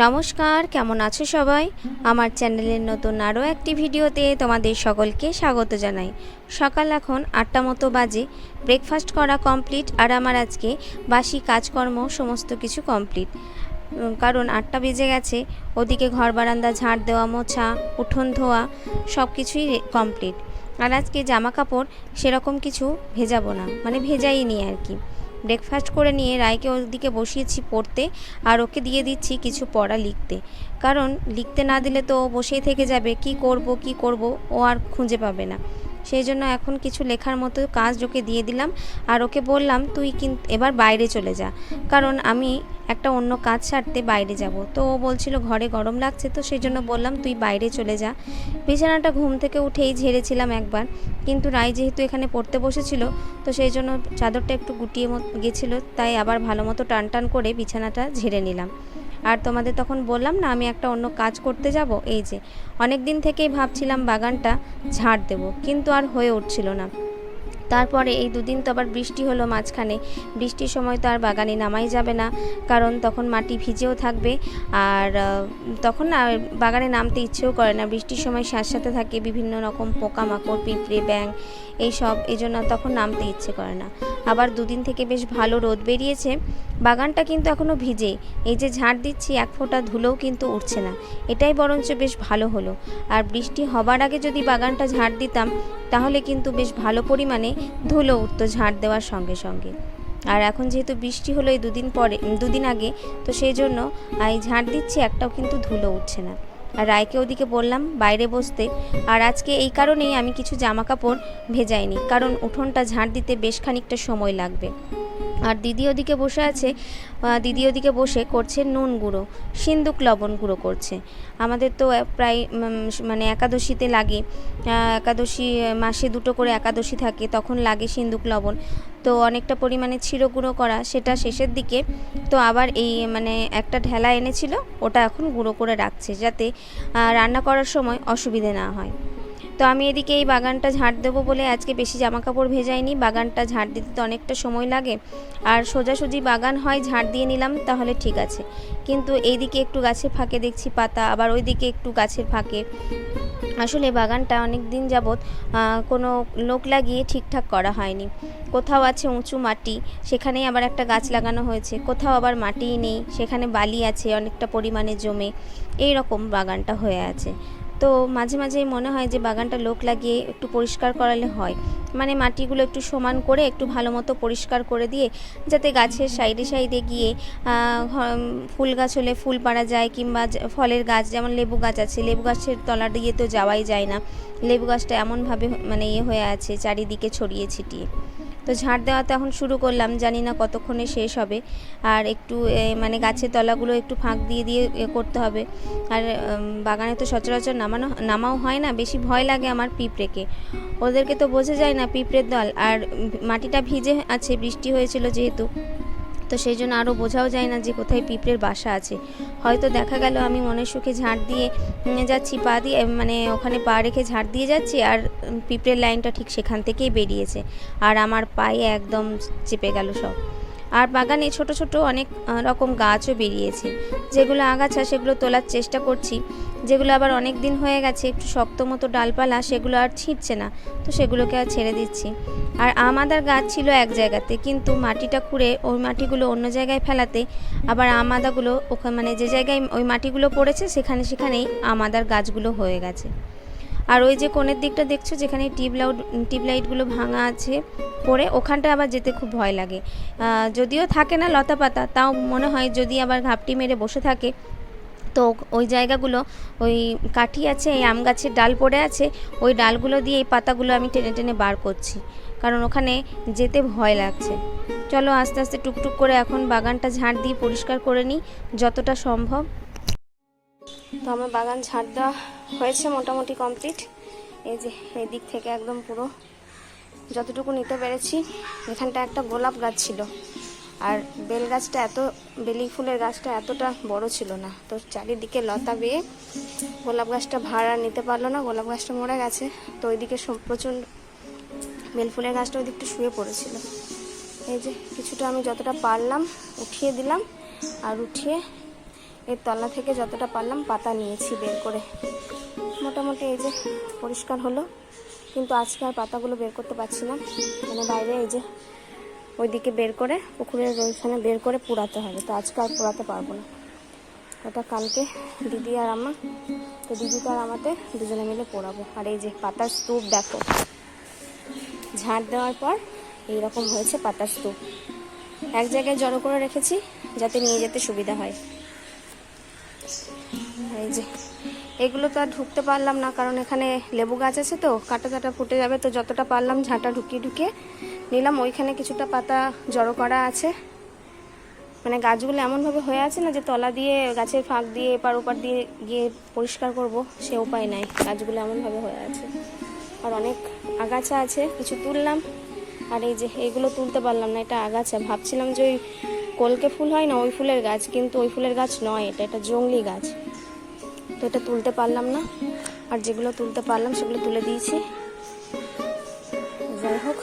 নমস্কার, কেমন আছো সবাই? আমার চ্যানেলের নতুন আরও একটি ভিডিওতে তোমাদের সকলকে স্বাগত জানাই। সকাল এখন আটটা মতো বাজে ব্রেকফাস্ট করা কমপ্লিট আর আমার আজকে বাসি কাজকর্ম সমস্ত কিছু কমপ্লিট কারণ আটটা বেজে গেছে, ওদিকে ঘর বারান্দা, ঝাড় দেওয়া, মোছা, উঠোন ধোয়া, সব কিছুই কমপ্লিট আর আজকে জামা কাপড় সেরকম কিছু ভেজাবো না মানে ভেজাইনি আর কি। ব্রেকফাস্ট করে নিয়ে রায়কে ওদিকে বসিয়েছি পড়তে আর ওকে দিয়ে দিচ্ছি কিছু পড়া লিখতে। কারণ লিখতে না দিলে তো ও বসেই থেকে যাবে। কি করব কি করব, ও আর খুঁজে পাবে না। সেই জন্য এখন কিছু লেখার মতো কাজ ওকে দিয়ে দিলাম। আর ওকে বললাম, তুই কিন্তু এবার বাইরে চলে যা। কারণ আমি একটা অন্য কাজ সারতে বাইরে যাব। তো ও বলছিল, ঘরে গরম লাগছে তো? সেই জন্য বললাম, তুই বাইরে চলে যা। বিছানাটা ঘুম থেকে উঠেই ঝেড়েছিলাম একবার। কিন্তু রায় যেহেতু এখানে পড়তে বসেছিল, তো সেই জন্য চাদরটা একটু গুটিয়ে গেছিল। তাই আবার ভালো মতো টান টান করে বিছানাটা ঝেড়ে নিলাম। আর তোমাদের তখন বললাম না, আমি একটা অন্য কাজ করতে যাব? এই যে অনেক দিন থেকেই ভাবছিলাম বাগানটা ঝাড় দেব, কিন্তু আর হয়ে উঠছিল না। তারপরে এই দুদিন তো আবার বৃষ্টি হলো মাঝখানে। বৃষ্টির সময় তো আর বাগানে নামাই যাবে না, কারণ তখন মাটি ভিজেও থাকবে। আর তখন না, বাগানে নামতে ইচ্ছেও করে না। বৃষ্টির সময় সাথে থাকে বিভিন্ন রকম পোকামাকড়, পিঁপড়ে ব্যাং এইসব। এই জন্য তখন নামতে ইচ্ছে করে না। আবার দুদিন থেকে বেশ ভালো রোদ বেরিয়েছে। বাগানটা কিন্তু এখনও ভিজে। এই যে ঝাড় দিচ্ছি, এক ফোঁটা ধুলোও কিন্তু উঠছে না। এটাই বরঞ্চ বেশ ভালো হলো। আর বৃষ্টি হবার আগে যদি বাগানটা ঝাড় দিতাম, তাহলে কিন্তু বেশ ভালো পরিমাণে ধুলো উঠতো ঝাড় দেওয়ার সঙ্গে সঙ্গে। আর এখন যেহেতু বৃষ্টি হলো এই দুদিন পরে, দুদিন আগে, তো সেই জন্য এই ঝাড় দিচ্ছি, একটাও কিন্তু ধুলো উঠছে না। আর রায়কে ওদিকে বললাম, বাইরে বসতে। আর আজকে এই কারণেই আমি কিছু জামা কাপড় ভেজাইনি, কারণ উঠোনটা ঝাড় দিতে বেশ খানিকটা সময় লাগবে। আর দিদি ওদিকে বসে আছে দিদি ওদিকে বসে করছে নুন গুঁড়ো, সিন্দুক লবণ গুঁড়ো করছে। আমাদের তো প্রায় মানে একাদশীতে লাগে একাদশী, মাসে দুটো করে একাদশী থাকে, তখন লাগে সিন্দুক লবণ। তো অনেকটা পরিমাণে ছিঁড়ো গুঁড়ো করা, সেটা শেষের দিকে তো আবার এই মানে একটা ঢেলা এনেছিল, ওটা এখন গুঁড়ো করে রাখছে যাতে রান্না করার সময় অসুবিধে না হয়। তো আমি এদিকে এই বাগানটা ঝাড় দেবো বলে আজকে বেশি জামা কাপড় ভেজাইনি। বাগানটা ঝাড় দিতে তো অনেকটা সময় লাগে। আর সোজাসুজি বাগান হয়, ঝাড় দিয়ে নিলাম, তাহলে ঠিক আছে। কিন্তু এইদিকে একটু গাছের ফাঁকে দেখছি পাতা, আবার ওই দিকে একটু গাছের ফাঁকে। আসলে বাগানটা অনেক দিন যাবৎ কোনো লোক লাগিয়ে ঠিকঠাক করা হয়নি। কোথাও আছে উঁচু মাটি, সেখানেই আবার একটা গাছ লাগানো হয়েছে। কোথাও আবার মাটিই নেই, সেখানে বালি আছে, অনেকটা পরিমাণে জমে। এই রকম বাগানটা হয়ে আছে। তো মাঝে মাঝেই মনে হয় যে বাগানটা লোক লাগিয়ে একটু পরিষ্কার করালে হয়। মানে মাটিগুলো একটু সমান করে, একটু ভালো মতো পরিষ্কার করে দিয়ে যাতে গাছের সাইডে সাইডে গিয়ে ফুল গাছ হলে ফুল পাড়া যায় কিংবা ফলের গাছ যেমন লেবু গাছ আছে, লেবু গাছের তলা দিয়ে তো যাওয়াই যায় না। লেবু গাছটা এমনভাবে মানে ইয়ে হয়ে আছে, চারিদিকে ছড়িয়ে ছিটিয়ে। তো ঝাঁট দেওয়া তো এখন শুরু করলাম, জানি না কতক্ষণে শেষ হবে। আর একটু মানে গাছের তলাগুলো একটু ফাঁক দিয়ে দিয়ে করতে হবে। আর বাগানে তো সচরাচর নামানো, নামাও হয় না, বেশি ভয় লাগে আমার পিঁপড়েকে। ওদেরকে তো বোঝা যায় না পিঁপড়ের দল। আর মাটিটা ভিজে আছে, বৃষ্টি হয়েছিল যেহেতু। তো সেই জন্য আরও বোঝাও যায় না যে কোথায় পিঁপড়ের বাসা আছে। হয়তো দেখা গেল আমি মনের সুখে ঝাঁট দিয়ে যাচ্ছি, পা দিয়ে মানে ওখানে পা রেখে ঝাঁট দিয়ে যাচ্ছি আর পিঁপড়ের লাইনটা ঠিক সেখান থেকেই বেরিয়েছে। আর আমার পায়ে একদম চেপে গেল সব। আর বাগানে ছোট ছোট অনেক রকম গাছও বেরিয়েছে। যেগুলো আগাছা, সেগুলো তোলার চেষ্টা করছি। যেগুলো আবার অনেক দিন হয়ে গেছে, একটু শক্ত মতো ডালপালা, সেগুলো আর ছিঁড়ছে না। তো সেগুলোকে আর ছেড়ে দিচ্ছি। আর আমাদের গাছ ছিল এক জায়গাতে, কিন্তু মাটিটা খুঁড়ে ওই মাটিগুলো অন্য জায়গায় ফেলাতে আবার আমাদাগুলো ওখানে মানে যে জায়গায় ওই মাটিগুলো পড়েছে, সেখানে সেখানেই আমাদার গাছগুলো হয়ে গেছে। আর ওই যে কোণের দিকটা দেখছ, যেখানে টিউবলাইট টিউবলাইটগুলো ভাঙা আছে, পড়ে ওখানটা আবার যেতে খুব ভয় লাগে। যদিও থাকে না লতা পাতা, তাও মনে হয় যদি আবার ঘাপটি মেরে বসে থাকে, তো ওই জায়গাগুলো, ওই কাঠি আছে, এই আম গাছের ডাল পড়ে আছে, ওই ডালগুলো দিয়ে এই পাতাগুলো আমি টেনে টেনে বার করছি, কারণ ওখানে যেতে ভয় লাগছে। চলো আস্তে আস্তে টুকটুক করে এখন বাগানটা ঝাড় দিয়ে পরিষ্কার করে নিই, যতটা সম্ভব। তো আমার বাগান ঝাড় দেওয়া হয়েছে মোটামুটি কমপ্লিট। এই যে, এই দিক থেকে একদম পুরো যতটুকু নিতে পেরেছি। এখানটা একটা গোলাপ গাছ ছিল। আর বেল গাছটা এত, বেলি ফুলের গাছটা এতটা বড় ছিল না। তো চারিদিকে লতা বেয়ে গোলাপ গাছটা ভাড়া নিতে পারল না, গোলাপ গাছটা মরে গেছে। তো ওইদিকে প্রচণ্ড বেল ফুলের গাছটা ওই দিকটা শুয়ে পড়েছিল। এই যে, কিছুটা আমি যতটা পারলাম উঠিয়ে দিলাম। আর উঠিয়ে এর তলা থেকে যতটা পারলাম পাতা নিয়েছি বের করে। মোটামুটি এই যে পরিষ্কার হলো, কিন্তু আজকে আর পাতাগুলো বের করতে পারছি না। মানে বাইরে এই যে ওইদিকে বের করে পুকুরের ওইখানে বের করে পুরাতে হবে, তো আজকে আর পুরাতে পারব না। ওটা কালকে দিদি আর আমা, তো দিদিকে আর আমাতে দুজনে মিলে পোড়াবো। আর এই যে পাতার স্তূপ দেখো, ঝাঁট দেওয়ার পর এইরকম হয়েছে পাতার স্তূপ। এক জায়গায় জড়ো করে রেখেছি, যাতে নিয়ে যেতে সুবিধা হয়। এই যে, এগুলো তো আর ঢুকতে পারলাম না, কারণ এখানে লেবু গাছ আছে তো, কাটা কাটা ফুটে যাবে, তো যতটা পারলাম ঝাঁটা ঢুকিয়ে ঢুকিয়ে নিলাম। ওইখানে কিছুটা পাতা জড়ো করা আছে। মানে গাছগুলো এমনভাবে হয়ে আছে না যে তলা দিয়ে, গাছের ফাঁক দিয়ে, এপার ওপার দিয়ে গিয়ে পরিষ্কার করব, সে উপায় নাই। গাছগুলো এমনভাবে হয়ে আছে। আর অনেক আগাছা আছে, কিছু তুললাম। আর এই যে এইগুলো তুলতে পারলাম না, এটা আগাছা। ভাবছিলাম যে ওই কলকে ফুল হয় না, ওই ফুলের গাছ, কিন্তু ওই ফুলের গাছ নয় এটা এটা জংলি গাছ। তো এটা তুলতে পারলাম না, আর যেগুলো তুলতে পারলাম সেগুলো তুলে দিয়েছি। যাই হোক,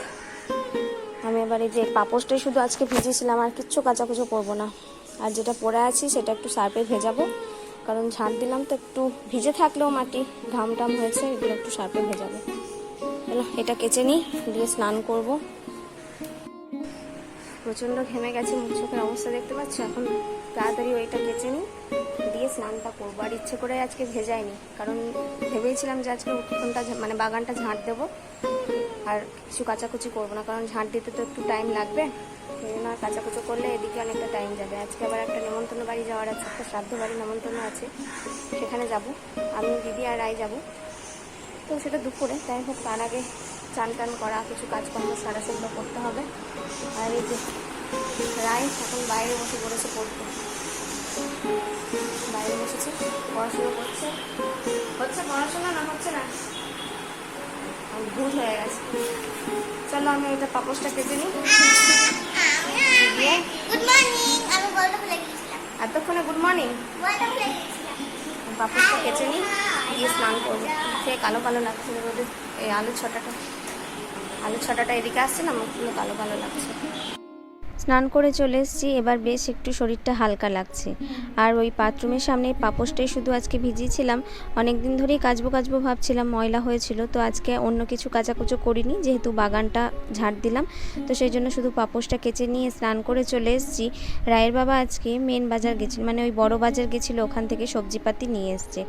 আমি এবার যে পাপোশটাই শুধু আজকে ভিজিয়েছিলাম আর কিচ্ছু কাঁচা কাচাকুচো করব না। আর যেটা পরে আছি সেটা একটু সার্পে ভেজাবো, কারণ ঝাঁট দিলাম তো একটু ভিজে থাকলেও মাটি ঘাম টাম হয়েছে, এগুলো একটু সার্পে ভেজাবো। এটা কেচে নিই দিয়ে স্নান করব। প্রচণ্ড ঘেমে গেছে, মুখ চোখের অবস্থা দেখতে পাচ্ছ? এখন তাড়াতাড়ি ওইটা কেচে নিই। দিয়ে স্নানটা করব। আর ইচ্ছে করে আজকে ভেজাইনি, কারণ ভেবেছিলাম যে আজকে উঠোনটা মানে বাগানটা ঝাঁট দেবো। আর কিছু কাচাকুচি করব না, কারণ ঝাঁট দিতে তো একটু টাইম লাগবে। সেই জন্য কাচাকুচো করলে এদিকে অনেকটা টাইম যাবে। আজকে আবার একটা নেমন্তন্ন বাড়ি যাওয়ার আছে, একটা শ্রাদ্ধ বাড়ি নেমন্তন্ন আছে। সেখানে যাব। আমি, দিদি আর রায় যাব। তো সেটা দুপুরে। তাই হোক, তার আগে চান টান করা কিছু কাজকর্ম সারা সেগুলো করতে হবে। আর এই যে রায় এখন বাইরে বসে পড়েছে পড়তে। বাইরে বসেছে পড়াশোনা করছে। হচ্ছে পড়াশোনা না হচ্ছে না। ভুল হয়ে গেছে। চলো আমি ওইটা পাপোসটা কেটে নিই। এতক্ষণে গুড মর্নিং পাপোসটা কেচে নিই দিয়ে স্নান করব। সে কালো কালো লাগছে রোদে এই আলু ছটাটা। আলু ছটাটা এদিকে আসছে না আমার কালো কালো লাগছে। স্নান করে চলে এসেছি, এবার বেশ একটু শরীরটা হালকা লাগছে। আর ওই বাথরুমের সামনে পাপোশটাই শুধু আজকে ভিজিয়েছিলাম। অনেক দিন ধরেই কাচবো কাচবো ভাবছিলাম, ময়লা হয়েছিল, তো আজকে অন্য কিছু কাচাকুচো করিনি, যেহেতু বাগানটা ঝাড় দিলাম। তো সেই জন্য শুধু পাপোশটা কেচে নিয়ে স্নান করে চলে এসেছি। রায়ের বাবা আজকে মেন বাজার গেছিল মানে ওই বড় বাজার গেছিল, ওখান থেকে সবজিপাতি নিয়ে এসছে।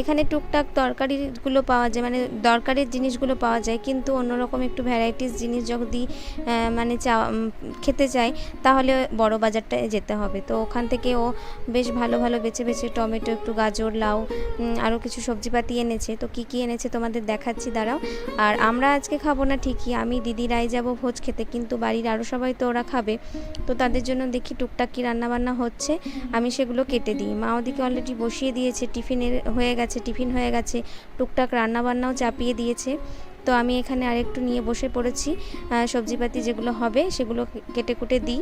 এখানে টুকটাক তরকারিগুলো পাওয়া যায় মানে দরকারের জিনিসগুলো পাওয়া যায়, কিন্তু অন্যরকম একটু ভ্যারাইটিস জিনিস যদি মানে চা খেতে চাই তাহলে বড় বাজারটায় যেতে হবে। তো ওখান থেকে ও বেশ ভালো ভালো বেছে বেছে টমেটো, একটু গাজর, লাউ আরও কিছু সবজিপাতি এনেছে। তো কি কি এনেছে তোমাদের দেখাচ্ছি, দাঁড়াও। আর আমরা আজকে খাব না ঠিকই, আমি দিদিরাই যাব ভোজ খেতে, কিন্তু বাড়ির আরও সবাই তো ওরা খাবে। তো তাদের জন্য দেখি টুকটাক কি রান্নাবান্না হচ্ছে, আমি সেগুলো কেটে দিই। মা ওদিকে অলরেডি বসিয়ে দিয়েছে, টিফিনের হয়ে গেছে। টিফিন হয়ে গেছে, টুকটাক রান্নাবান্নাও চাপিয়ে দিয়েছে। তো আমি এখানে আরেকটু নিয়ে বসে পড়েছি। সবজিপাতি যেগুলো হবে সেগুলো কেটে কুটে দিই।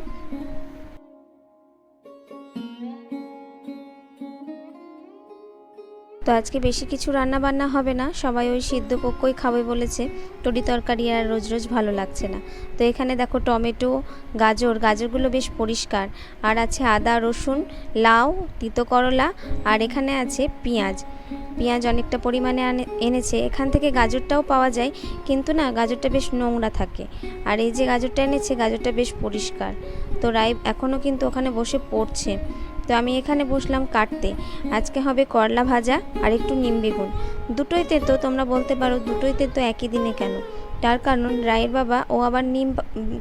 তো আজকে বেশি কিছু রান্না বান্না হবে না, সবাই ওই সিদ্ধ পক্কই খাবে বলেছে। টরি তরকারি আর রোজ রোজ ভালো লাগছে না। তো এখানে দেখো টমেটো, গাজর, গাজরগুলো বেশ পরিষ্কার। আর আছে আদা, রসুন, লাউ, তিতো করলা, আর এখানে আছে পেঁয়াজ। পেঁয়াজ অনেকটা পরিমাণে এনেছে। এখান থেকে গাজরটাও পাওয়া যায়, কিন্তু না গাজরটা বেশ নোংরা থাকে। আর এই যে গাজরটা এনেছে, গাজরটা বেশ পরিষ্কার। তো রায় এখনও কিন্তু ওখানে বসে পড়ছে। তো আমি এখানে বসলাম কাটতে। আজকে হবে করলা ভাজা আর একটু নিম বেগুন। দুটোই তেতো, তোমরা বলতে পারো দুটোই তেতো একই দিনে কেন? তার কারণ রায়ের বাবা, ও আবার নিম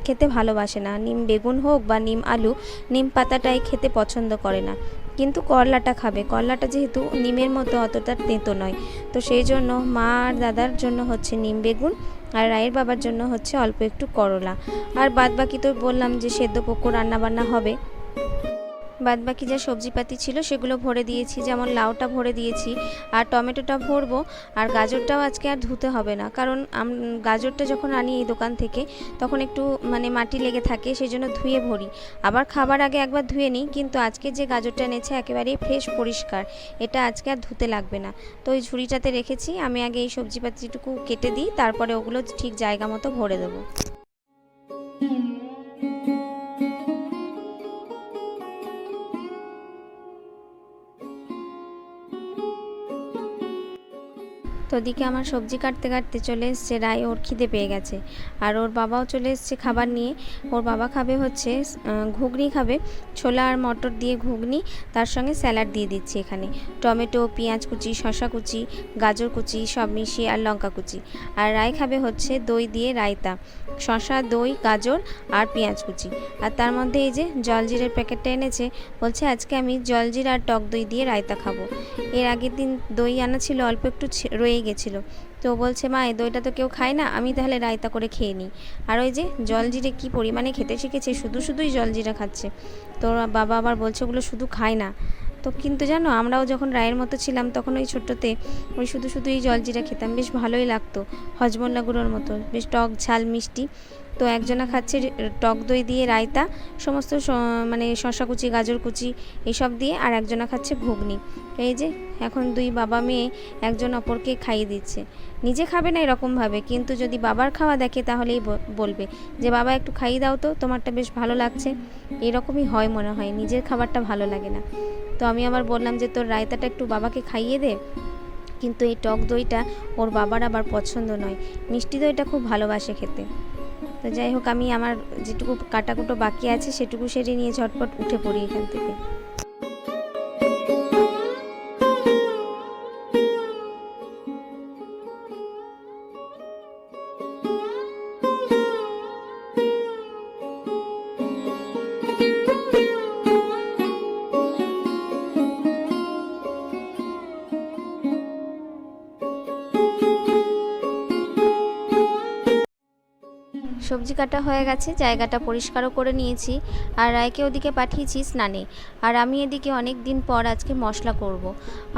খেতে ভালোবাসে না। নিম বেগুন হোক বা নিম আলু, নিম পাতাটাই খেতে পছন্দ করে না। কিন্তু করলাটা খাবে। করলাটা যেহেতু নিমের মতো অতটা তেঁতো নয়। তো সেই জন্য মা আর দাদার জন্য হচ্ছে নিম বেগুন আর রায়ের বাবার জন্য হচ্ছে অল্প একটু করলা। আর বাদ বাকি তো বললাম যে সেদ্ধ পোক্ত রান্নাবান্না হবে। বাদবাকি যা সবজিপাতি ছিল সেগুলো ভরে দিয়েছি, যেমন লাউটা ভরে দিয়েছি, আর টমেটোটা ভরবো, আর গাজরটাও আজকে আর ধুতে হবে না। কারণ গাজরটা যখন আনি এই দোকান থেকে, তখন একটু মানে মাটি লেগে থাকে সেই জন্য ধুয়ে ভরি। আবার খাবার আগে একবার ধুয়ে নিই, কিন্তু আজকে যে গাজরটা এনেছে একেবারেই ফ্রেশ পরিষ্কার। এটা আজকে আর ধুতে লাগবে না। তো ওই ঝুড়িটাতে রেখেছি, আমি আগে এই সবজিপাতিটুকু কেটে দিই, তারপরে ওগুলো ঠিক জায়গা মতো ভরে দেবো। তো ওদিকে আমার সবজি কাটতে কাটতে চলে এসছে, রায় ওর খিদে পেয়ে গেছে। আর ওর বাবাও চলে এসছে খাবার নিয়ে। ওর বাবা খাবে হচ্ছে ঘুগনি খাবে, ছোলা আর মটর দিয়ে ঘুগনি, তার সঙ্গে স্যালাড দিয়ে দিচ্ছি এখানে। টমেটো, পেঁয়াজ কুচি শশা কুচি, গাজর কুচি, সব মিশিয়ে আর লঙ্কা কুচি। আর রায় খাবে হচ্ছে দই দিয়ে রায়তা। শসা, দই, গাজর আর পেঁয়াজ কুচি। আর তার মধ্যে এই যে জলজিরের প্যাকেটটা এনেছে, বলছে আজকে আমি জলজিরা আর টক দই দিয়ে রায়তা খাব। এর আগের দিন দই আনা ছিল, অল্প একটু রয়ে গেছিল। তো বলছে, মা, এই দইটা তো কেউ খায় না, আমি তাহলে রায়তা করে খেয়ে নিই। আর ওই যে জলজিরে কি পরিমাণে খেতে শিখেছে, শুধু শুধুই জলজিরা খাচ্ছে। তো বাবা আবার বলছে, ওগুলো শুধু খায় না। তো কিন্তু জানো, আমরাও যখন রায়ের মতো ছিলাম তখন ওই ছোট্টতে ওই শুধু শুধু এই জলজিরা খেতাম। বেশ ভালোই লাগতো হজমোল্লা গুঁড়োর মতো, বেশ টক, ঝাল, মিষ্টি। তো একজনা খাচ্ছে টক দই দিয়ে রায়তা, সমস্ত মানে শশা কুচি, গাজর কুচি এসব দিয়ে আর একজনা খাচ্ছে ঘুগনি। এই যে, এখন দুই বাবা মেয়ে একজন অপরকে খাইয়ে দিচ্ছে। নিজে খাবে না এরকমভাবে, কিন্তু যদি বাবার খাওয়া দেখে তাহলেই বলবে যে, বাবা, একটু খাইয়ে দাও তো, তোমারটা বেশ ভালো লাগছে। এরকমই হয় মনে হয়, নিজের খাবারটা ভালো লাগে না। তো আমি আবার বললাম যে তোর রায়তাটা একটু বাবাকে খাইয়ে দে। কিন্তু এই টক দইটা ওর বাবার আবার পছন্দ নয়। মিষ্টি দইটা খুব ভালোবাসে খেতে। তো যাই হোক, আমি আমার যেটুকু কাটাকুটো বাকি আছে, সেটুকু সেরে নিয়ে ঝটপট উঠে পড়ি এখান থেকে। সবজি কাটা হয়ে গেছে, জায়গাটা পরিষ্কারও করে নিয়েছি আর রায়কে ওদিকে পাঠিয়েছি স্নানে। আর আমি এদিকে অনেক দিন পর আজকে মশলা করব।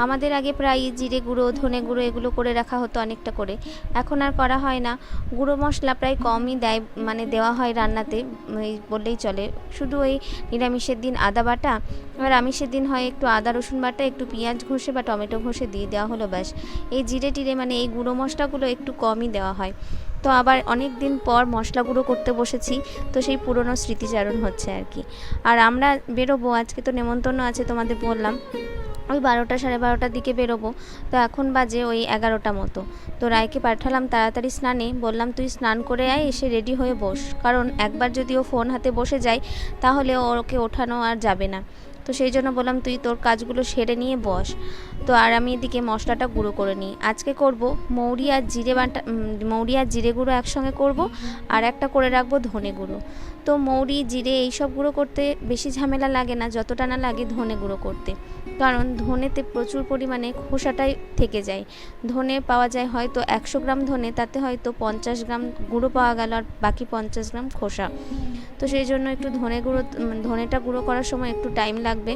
আমাদের আগে প্রায় জিরে গুঁড়ো, ধনে গুঁড়ো এগুলো করে রাখা হতো অনেকটা করে। এখন আর করা হয় না। গুঁড়ো মশলা প্রায় কমই দেয় মানে দেওয়া হয় রান্নাতে বললেই চলে। শুধু ওই নিরামিষের দিন আদা বাটা আর আমিষের দিন হয় একটু আদা, রসুন বাটা, একটু পেঁয়াজ ঘষে বা টমেটো ঘষে দিয়ে দেওয়া হলো ব্যাস। এই জিরে টিরে মানে এই গুঁড়ো মশলাগুলো একটু কমই দেওয়া হয়। তো আবার অনেক দিন পর মশলা গুঁড়ো করতে বসেছি, তো সেই পুরনো স্মৃতিচারণ হচ্ছে আর কি। আর আমরা বেরোবো, আজকে তো নেমন্তন্ন আছে তোমাদের বললাম। ওই বারোটা সাড়ে বারোটার দিকে বেরোবো, তো এখন বাজে ওই এগারোটা মতো। তো রায়কে পাঠালাম তাড়াতাড়ি স্নানে, বললাম তুই স্নান করে আয়, এসে রেডি হয়ে বস। কারণ একবার যদি ও ফোন হাতে বসে যায়, তাহলে ওকে ওঠানো আর যাবে না। তো সেই জন্য বললাম, তুই তোর কাজগুলো সেরে নিয়ে বস। তো আর আমি এদিকে মশলাটা গুঁড়ো করে নিই। আজকে করব মৌরি আর জিরে বাটা মৌরি আর জিরে গুঁড়ো একসঙ্গে করব, আর একটা করে রাখব ধনে গুঁড়ো। তো মৌরি, জিরে এইসব গুঁড়ো করতে বেশি ঝামেলা লাগে না, যতটা না লাগে ধনে গুঁড়ো করতে। কারণ ধনেতে প্রচুর পরিমাণে খোসাটাই থেকে যায়। ধনে পাওয়া যায় হয়তো একশো গ্রাম ধনে, তাতে হয়তো পঞ্চাশ গ্রাম গুঁড়ো পাওয়া গেল আর বাকি পঞ্চাশ গ্রাম খোসা। তো সেই জন্য একটু ধনে গুঁড়ো ধনেটা গুঁড়ো করার সময় একটু টাইম লাগবে।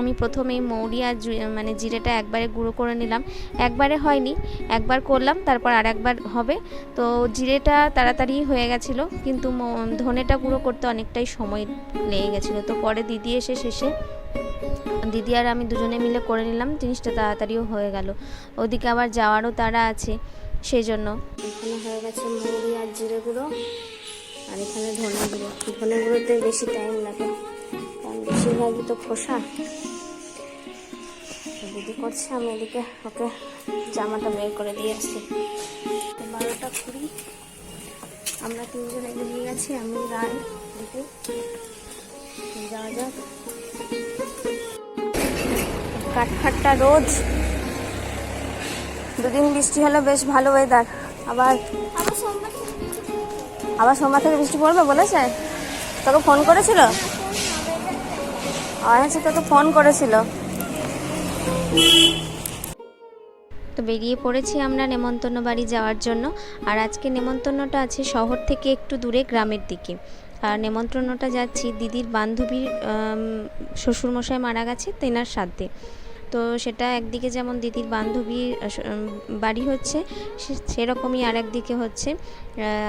আমি প্রথমেই মৌরি আর মানে জিরেটা একবারে গুঁড়ো করে নিলাম। একবারে হয়নি, একবার করলাম, তারপর আর একবার হবে। তো জিরেটা তাড়াতাড়ি হয়ে গেছিল, কিন্তু ধনেটা গুঁড়ো করতে অনেকটাই সময় লেগে গেছিল। তো পরে দিদি এসে শেষে দিদি আর আমি দুজনে মিলে করে নিলাম, জিনিসটা তাড়াতাড়িও হয়ে গেল। ওদিকে আবার যাওয়ারও তাড়া আছে সেই জন্য এখানে হয়ে গেছে মৌরি আর জিরে গুঁড়ো, আর এখানে ধনে গুঁড়ো। ধনে গুঁড়োতে বেশি টাইম লাগে, কারণ বেশিরভাগই তো খোসা। দিদি করছে, আমি এদিকে ওকে জামাটা বের করে দিয়ে আসছি। বারোটা কুড়ি, আমরা তিনজনে বেরিয়ে গেছি, আমি, রায়। দিদি যাওয়া যাক। কাঠফাট্টা রোজ। দুদিন বৃষ্টি হলো বেশ ভালো ওয়েদার আবার আবার সোমবার থেকে বৃষ্টি পড়বে। বলেছে? তোকে ফোন করেছিল? আচ্ছা তোকে ফোন করেছিল। তো বেরিয়ে পড়েছি আমরা নেমন্তন্ন বাড়ি যাওয়ার জন্য। আর আজকে নেমন্তন্নটা আছে শহর থেকে একটু দূরে গ্রামের দিকে। আর নেমন্ত্রণটা যাচ্ছি দিদির বান্ধবীর শ্বশুরমশাই মারা গেছে, তেনার সাথে তো সেটা একদিকে যেমন দিদির বান্ধবীর বাড়ি হচ্ছে সেরকমই আর একদিকে হচ্ছে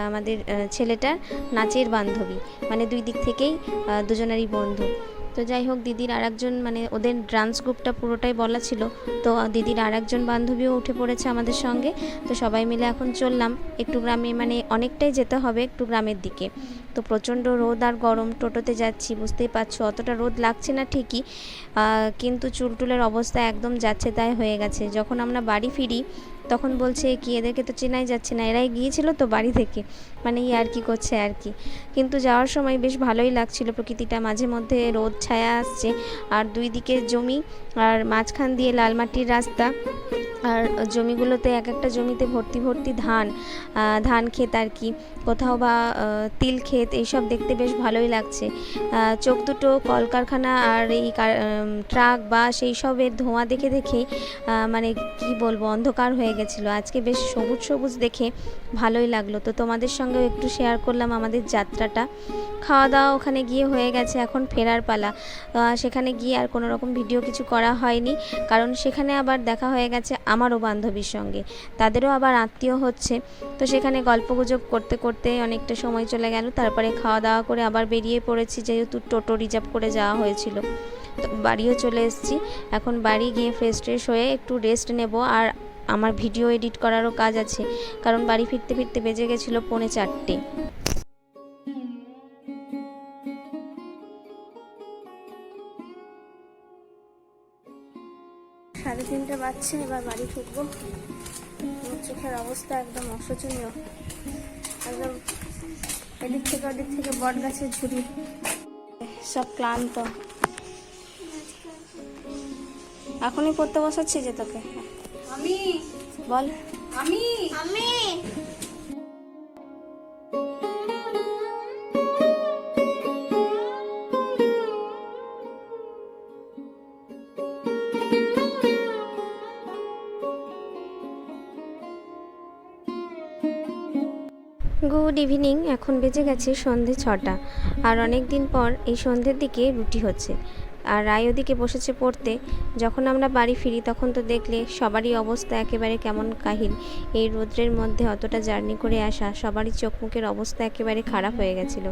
আমাদের ছেলেটার নাচের বান্ধবী। মানে দুই দিক থেকেই দুজনেরই বন্ধু। তো যাই হোক, দিদির আর একজন মানে ওদের ডান্স গ্রুপটা পুরোটাই বলা ছিল। তো দিদির আর একজন বান্ধবীও উঠে পড়েছে আমাদের সঙ্গে। তো সবাই মিলে এখন চললাম। একটু গ্রামে মানে অনেকটাই যেতে হবে একটু গ্রামের দিকে। তো প্রচণ্ড রোদ আর গরম, টোটোতে যাচ্ছি, বুঝতেই পারছ। অতটা রোদ লাগছে না ঠিকই কিন্তু চুলটুলের অবস্থা একদম যাচ্ছে তাই হয়ে গেছে। যখন আমরা বাড়ি ফিরি তখন বলছে, কি, এদেরকে তো চেনাই যাচ্ছে না, এরাই গিয়েছিল তো বাড়ি থেকে। মানে ই আর কি করছে আর কি। কিন্তু যাওয়ার সময় বেশ ভালোই লাগছিল প্রকৃতিটা। মাঝে মধ্যে রোদ, ছায়া আসছে, আর দুই দিকে জমি, আর মাঝখান দিয়ে লাল মাটির রাস্তা। আর জমিগুলোতে এক একটা জমিতে ভর্তি ভর্তি ধান ধান ক্ষেত আর কি। কোথাও বা তিল ক্ষেত এইসব দেখতে বেশ ভালোই লাগছে। চোখ দুটো কলকারখানা আর এই ট্রাক বা সেই সবের ধোঁয়া দেখে দেখে মানে কি বলব, অন্ধকার হয়ে গেছিল। আজকে বেশ সবুজ সবুজ দেখে ভালোই লাগল। তো তোমাদের সঙ্গেও একটু শেয়ার করলাম আমাদের যাত্রাটা। খাওয়া দাওয়া ওখানে গিয়ে হয়ে গেছে, এখন ফেরার পালা। সেখানে গিয়ে আর কোনো রকম ভিডিও কিছু করা হয়নি। কারণ সেখানে আবার দেখা হয়ে গেছে আমারও বান্ধবীর সঙ্গে। তাদেরও আবার আত্মীয় হচ্ছে। তো সেখানে গল্পগুজব করতে করতে অনেকটা সময় চলে গেল। তারপরে খাওয়া দাওয়া করে আবার বেরিয়ে পড়েছি, যেহেতু টোটো রিজার্ভ করে যাওয়া হয়েছিল। তো বাড়িও চলে এসেছি। এখন বাড়ি গিয়ে ফ্রেশ ট্রেশ হয়ে একটু রেস্ট নেব। আর আমার ভিডিও এডিট করারও কাজ আছে, কারণ বাড়ি ফিরতে ফিরতে বেজে গেছিল পৌনে চারটে। সাড়ে তিনটে বাজছে, এবার বাড়ি ফিরবো। চোখের অবস্থা একদম অশোচনীয়। একদম এদিক থেকে ওদিক থেকে বট গাছের ঝুড়ি। সব ক্লান্ত। এখনই পড়তে বসাচ্ছি যে তোকে? আমি। বল। আমি। আমি। গুড ইভিনিং এখন বেজে গেছে সন্ধে ছটা। আর অনেক দিন পর এই সন্ধ্যের দিকে রুটি হচ্ছে। আর রায় ওদিকে বসেছে পড়তে। যখন আমরা বাড়ি ফিরি, তখন তো দেখলে সবারই অবস্থা একেবারে কেমন কাহিল। এই রোদ্রের মধ্যে অতটা জার্নি করে আসা, সবারই চোখ মুখের অবস্থা একেবারে খারাপ হয়ে গেছিল।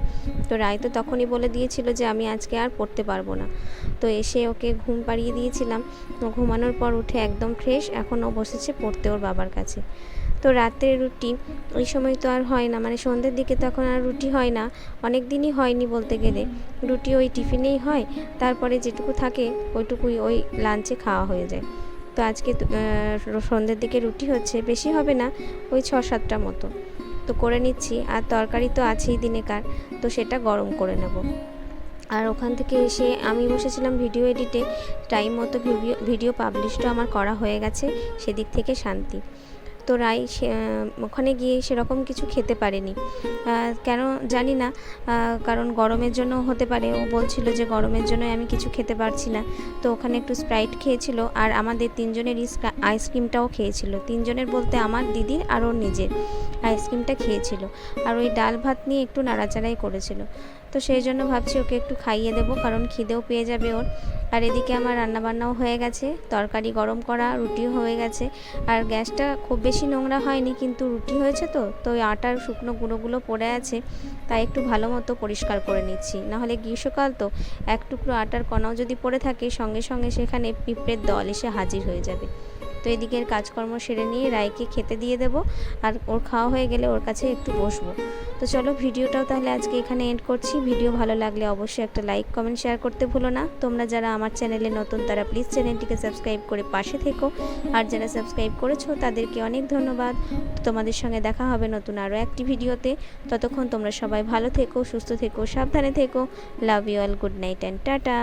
তো রায় তো তখনই বলে দিয়েছিল যে, আমি আজকে আর পড়তে পারব না। তো এসে ওকে ঘুম পাড়িয়ে দিয়েছিলাম। ঘুমানোর পর উঠে একদম ফ্রেশ, এখন ও বসেছে পড়তে ওর বাবার কাছে। তো রাতের রুটি, ওই সময় তো আর হয় না। মানে সন্ধ্যের দিকে তো এখন আর রুটি হয় না। অনেক দিনই হয়নি বলতে গেলে। রুটি ওই টিফিনেই হয়। তারপরে যেটুকু থাকে, ওইটুকুই ওই লাঞ্চে খাওয়া হয়ে যায়। তো আজকে সন্ধ্যের দিকে রুটি হচ্ছে, বেশি হবে না, ওই ছ সাতটা মতো। তো করে নিচ্ছি। আর তরকারি তো আছেই দিনেকার। তো সেটা গরম করে নেব। আর ওখান থেকে এসে আমি বসেছিলাম ভিডিও এডিটে। টাইম মতো ভিডিও ভিডিও পাবলিশটা আমার করা হয়ে গেছে। সেদিক থেকে শান্তি। তো রাই ওখানে গিয়ে সেরকম কিছু খেতে পারেনি। কেন জানি না কারণ গরমের জন্য হতে পারে। ও বলছিল যে গরমের জন্য আমি কিছু খেতে পারছি না। তো ওখানে একটু স্প্রাইট খেয়েছিল আর আমাদের তিনজনের আইসক্রিমটাও খেয়েছিল। তিনজনের বলতে আমার দিদির আর ওর নিজের। আইসক্রিমটা খেয়েছিল আর ওই ডাল ভাত নিয়ে একটু নাড়াচাড়াই করেছিল। তো সেই জন্য ভাবছি ওকে একটু খাইয়ে দেবো, কারণ খিদেও পেয়ে যাবে ওর। আর এদিকে আমার রান্নাবান্নাও হয়ে গেছে, তরকারি গরম করা, রুটিও হয়ে গেছে। আর গ্যাসটা খুব বেশি নোংরা হয়নি, কিন্তু রুটি হয়েছে তো তো ওই আটার শুকনো গুঁড়োগুলো পড়ে আছে, তাই একটু ভালো মতো পরিষ্কার করে নিচ্ছি। নাহলে গ্রীষ্মকাল তো, এক টুকরো আটার কণাও যদি পড়ে থাকে, সঙ্গে সঙ্গে সেখানে পিঁপড়ের দল এসে হাজির হয়ে যাবে। তো এদিকের কাজকর্ম সেরে নিয়ে রায়কে খেতে দিয়ে দেবো আর ওর খাওয়া হয়ে গেলে ওর কাছে একটু বসবো। তো চলো ভিডিওটাও তাহলে আজকে এখানে এন্ড করছি। ভিডিও ভালো লাগলে অবশ্যই একটা লাইক কমেন্ট শেয়ার করতে ভুলো না। তোমরা যারা আমার চ্যানেলে নতুন তারা প্লিজ চ্যানেলটিকে সাবস্ক্রাইব করে পাশে থেকো। আর যারা সাবস্ক্রাইব করেছ, তাদেরকে অনেক ধন্যবাদ। তোমাদের সঙ্গে দেখা হবে নতুন আরও একটি ভিডিওতে। ততক্ষণ তোমরা সবাই ভালো থেকো, সুস্থ থেকো, সাবধানে থেকো। Love you all good night and tata